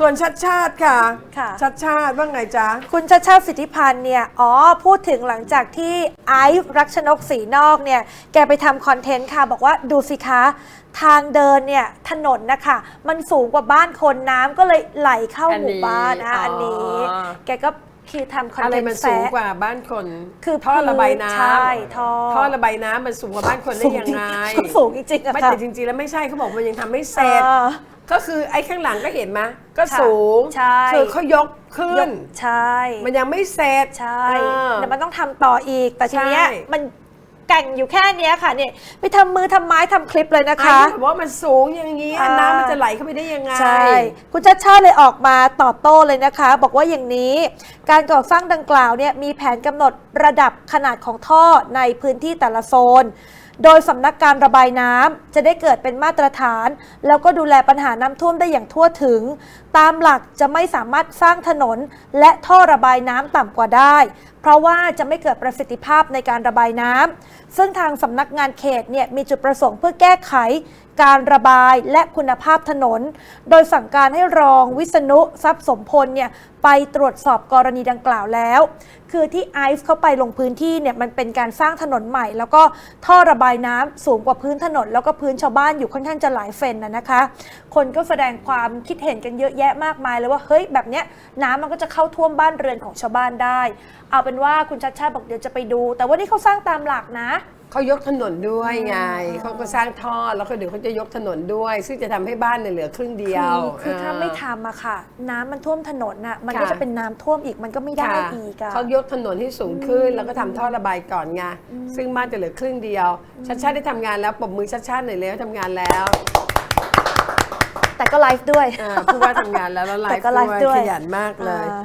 ส่วนชัดชาติค่ะ ค่ะ ชัดชาติว่าไงจ๊ะ คุณชาติชาติสิทธิพันธ์เนี่ย อ๋อ พูดถึงหลังจากที่ไอซ์รักชนกสีนอกเนี่ย แกไปทำคอนเทนต์ค่ะ บอกว่าดูสิคะ ทางเดินเนี่ย ถนนนะคะ มันสูงกว่าบ้านคนน้ำก็เลยไหลเข้าอันหนี้มู่บ้านนะอ๋ออัอันนี้ แกก็ คือทำคอนอะไรเทนมันต์สูงแซะกว่าบ้านคนคือท่อระบายน้ำใช่ท่อท่อระบายน้ำมันสูงกว่าบ้านคนได้ยังไงสูงสูงจริงๆอะไม่ค่ะแต่จริงๆแล้วไม่ใช่เขาบอกมันยังทำไม่เสร็จเออ ก็คือไอ้ข้างหลังก็เห็นไหมก็ค่ะสูงใช่ คือเขายกขึ้น ใช่ มันยังไม่เสร็จใช่เออเดี๋ยวมันต้องทำต่ออีกแต่ทีเนี้ยใช่มัน แก่งอยู่แค่เนี้ยค่ะเนี่ยไปทำมือทำไม้ทำคลิปเลยนะไอ้คะที่แบบว่ามันสูงอย่างนี้อ่า น้ำมันจะไหลเข้าไปได้ยังไง ใช่ คุณชัดชาติเลยออกมาตอบโต้เลยนะคะ บอกว่าอย่างนี้ การก่อสร้างดังกล่าวเนี่ยมีแผนกำหนดระดับขนาดของท่อในพื้นที่แต่ละโซน โดยสำนักการระบายน้ำจะได้เกิดเป็นมาตรฐาน แล้วก็ดูแลปัญหาน้ำท่วมได้อย่างทั่วถึง ตามหลักจะไม่สามารถสร้างถนน และท่อระบายน้ำต่ำกว่าได้ เพราะว่าจะไม่เกิดประสิทธิภาพในการระบายน้ำซึ่งทางสำนักงานเขตเนี่ยมีจุดประสงค์เพื่อแก้ไขการระบายและคุณภาพถนน โดยสั่งการให้รองวิษณุทรัพย์สมพลเนี่ยไปตรวจสอบกรณีดังกล่าวแล้ว คือที่ไอซ์เข้าไปลงพื้นที่เนี่ยมันเป็นการสร้างถนนใหม่ แล้วก็ท่อระบายน้ำสูงกว่าพื้นถนน แล้วก็พื้นชาวบ้านอยู่ค่อนข้างจะหลายเฟนนะนะคะ คนก็แสดงความคิดเห็นกันเยอะแยะมากมายเลยว่าเฮ้ยแบบเนี้ยน้ำมันก็จะเข้าท่วมบ้านเรือนของชาวบ้านได้ เอาเป็นว่าคุณชัดชาติบอกเดี๋ยวจะไปดู แต่ว่านี่เขาสร้างตามหลักนะ เขายกถนนด้วยไงเขาก็สร้างท่อแล้วก็เดี๋ยวเขาจะยกถนนด้วย ซึ่งจะทำให้บ้านเนี่ยเหลือครึ่งเดียว คือคือถ้าไม่ทำอะค่ะ น้ำมันท่วมถนนน่ะมันก็ค่ะ จะเป็นน้ำท่วมอีกมันก็ไม่ได้ค่ะอีกอะ เขายกถนนให้สูงขึ้น แล้วก็ทำท่อระบายก่อนไงซึ่งบ้านจะเหลือครึ่งเดียวชัดชาติได้ทำงานแล้วปรบมือชัดชาติหน่อยเลยว่าทำงานแล้วแต่ก็ไลฟ์ด้วย อ่าผู้ว่าทำงานแล้วแล้วไลแต่ฟ์ก็ไลฟ์ด้ด้ววยยขยันมากเลย อ่า